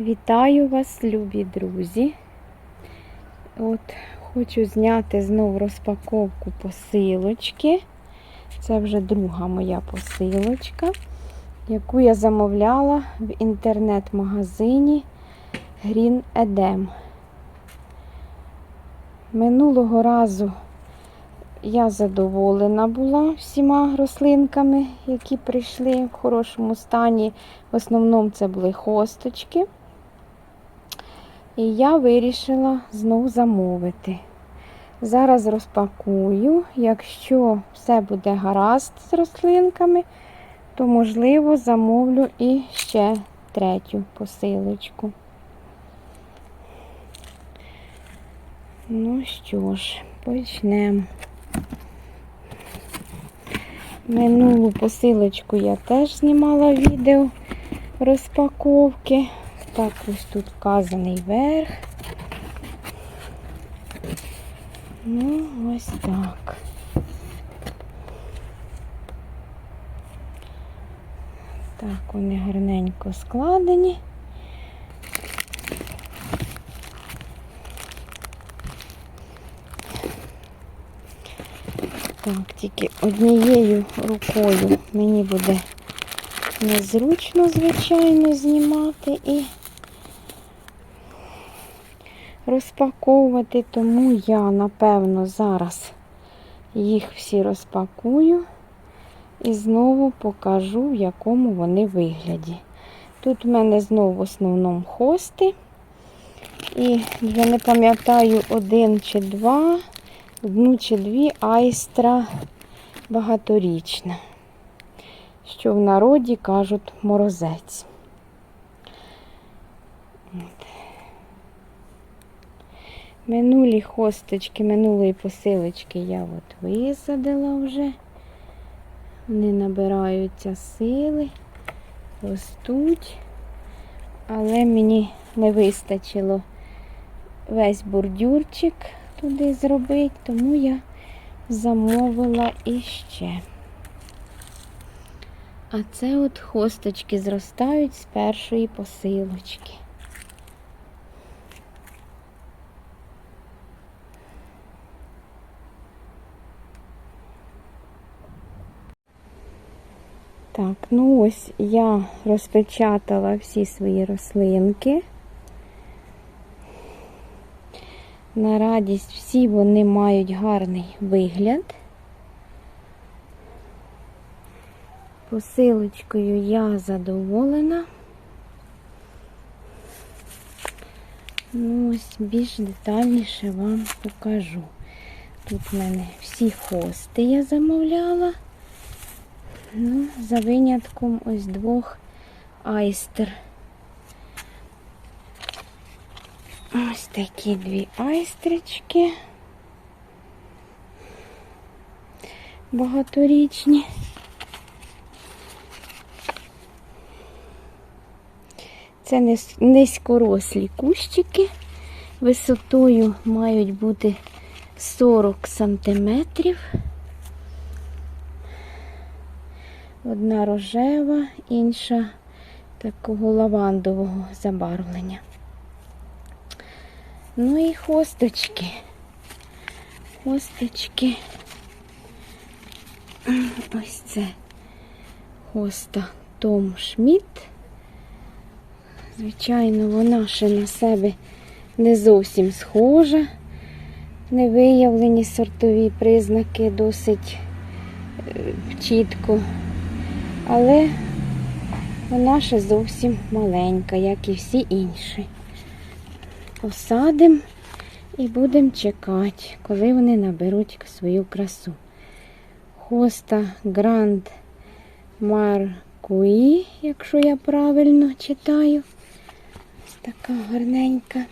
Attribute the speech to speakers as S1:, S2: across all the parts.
S1: Вітаю вас, любі друзі. От хочу зняти знову розпаковку посилочки. Це вже друга моя посилочка, яку я замовляла в інтернет-магазині Green Edem. Минулого разу я задоволена була всіма рослинками, які прийшли в хорошому стані. В основному це були хосточки. І я вирішила знову замовити. Зараз розпакую. Якщо все буде гаразд з рослинками, то, можливо, замовлю і ще третю посилочку. Ну що ж, почнемо. Минулу посилочку я теж знімала відео розпаковки. Так, ось тут вказаний верх. Ну, ось так. Так, вони гарненько складені. Так, тільки однією рукою мені буде незручно, звичайно, знімати і розпаковувати, тому я, напевно, зараз їх всі розпакую і знову покажу, в якому вони вигляді. Тут в мене знову в основному хости. І я не пам'ятаю, один чи два, одну чи дві айстра багаторічна що в народі кажуть морозець. Минулі хосточки, минулої посилочки я от висадила вже. Вони набираються сили, ростуть, але мені не вистачило весь бордюрчик туди зробити, тому я замовила іще. А це от хосточки зростають з першої посилочки. Так, ну ось я розпечатала всі свої рослинки. На радість всі вони мають гарний вигляд. Посилочкою я задоволена. Ну, ось більш детальніше вам покажу. Тут в мене всі хости я замовляла. Ну, за винятком ось двох айстер. Ось такі дві айстрички. Багаторічні. Це низькорослі кущики. Висотою мають бути 40 сантиметрів. Одна рожева, інша такого лавандового забарвлення. Ну і хосточки. Хосточки. Ось це хоста Том Шмідт. Звичайно, вона ще на себе не зовсім схожа. Не виявлені сортові признаки досить е, чітко. Але вона ще зовсім маленька, як і всі інші. Посадимо і будемо чекати, коли вони наберуть свою красу. Хоста Гранд Маркуї, якщо я правильно читаю. Ось така гарненька,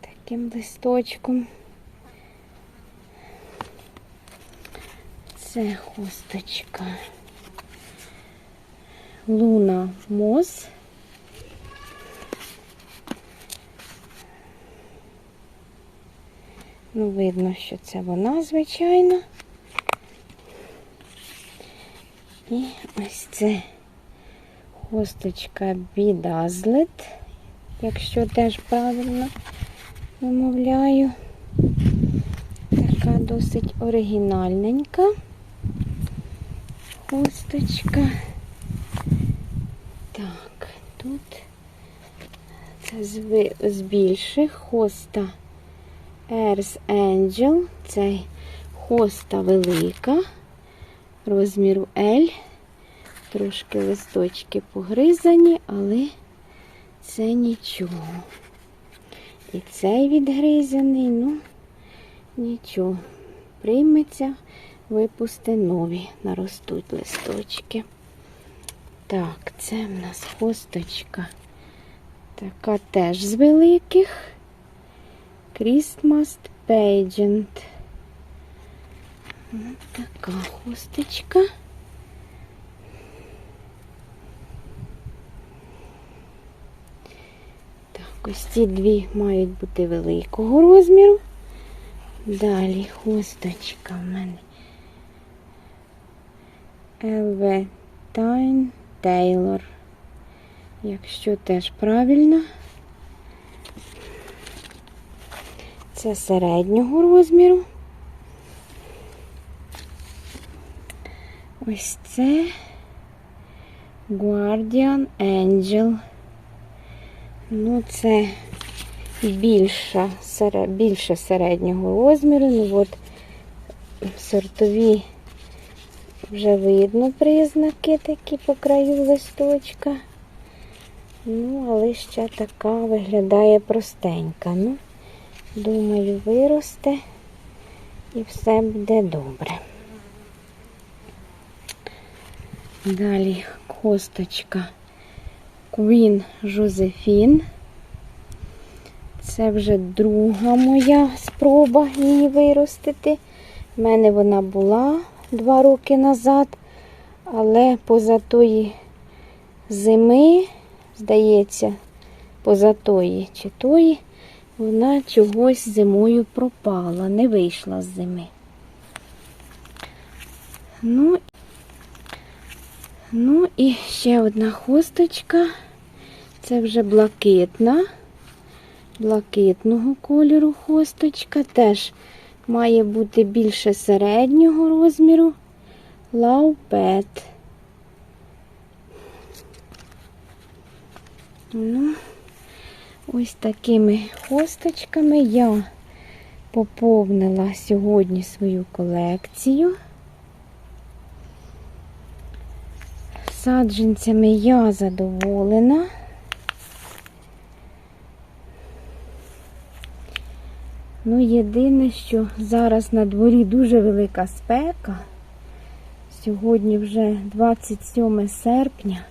S1: таким листочком. Це хусточка. Луна Моз. Ну, видно, що це вона, звичайно. І ось це хусточка Бідазлет, якщо теж правильно вимовляю. Така досить оригінальненька хусточка. Так, тут це з, з більших хоста Earth Angel. Це хоста велика, розміру L. Трошки листочки погризані, але це нічого. І цей відгризаний, ну, нічого. Прийметься, випусти нові, наростуть листочки. Так, це в нас хосточка. Така теж з великих. Christmas Pageant. Ось така хусточка. Так, ось ці дві мають бути великого розміру. Далі хусточка в мене. Елветайн Тейлор. Якщо теж правильно. Це середнього розміру. Ось це Guardian Angel. Ну, це більша, сере- більше середнього розміру. Ну от сортові вже видно признаки такі по краю листочка. Ну, але ще така виглядає простенька. Ну, думаю, виросте і все буде добре. Далі косточка Queen Josephine. Це вже друга моя спроба її виростити. У мене вона була два роки назад, але поза тої зими, здається, поза тої чи тої, вона чогось зимою пропала, не вийшла з зими. Ну, ну і ще одна хусточка. Це вже блакитна, блакитного кольору хусточка. Теж має бути більше середнього розміру. Лаупет. Ну, ось такими хусточками я поповнила сьогодні свою колекцію. Саджанцями я задоволена. Ну, єдине, що зараз на дворі дуже велика спека. Сьогодні вже 27 серпня,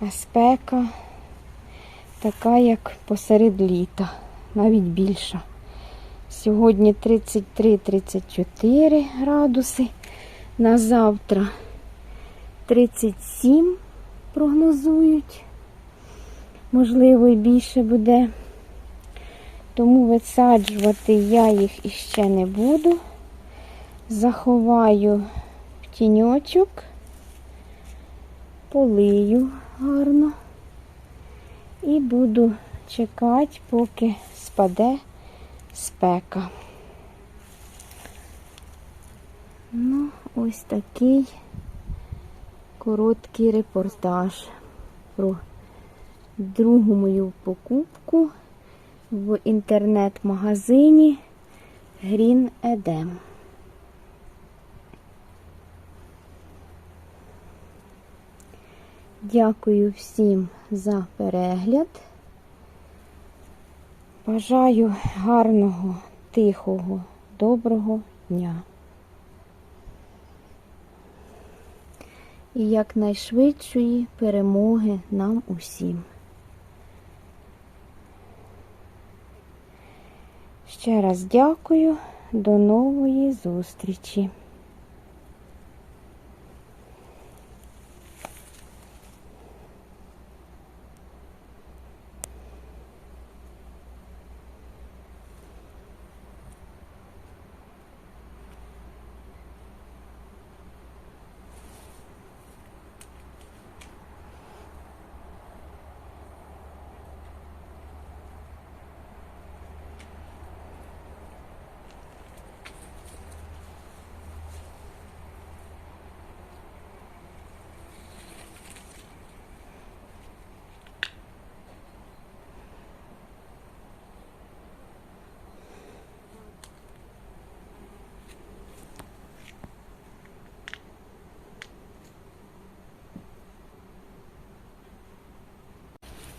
S1: а спека така, як посеред літа, навіть більша. Сьогодні 33-34 градуси. На завтра 37 прогнозують. Можливо, і більше буде. Тому висаджувати я їх іще не буду. Заховаю в тіньочок, полию гарно і буду чекати, поки спаде спека. Ну, ось такий короткий репортаж про другу мою покупку в інтернет-магазині Green Edem. Дякую всім за перегляд. Бажаю гарного, тихого, доброго дня. І якнайшвидшої перемоги нам усім. Ще раз дякую. До нової зустрічі!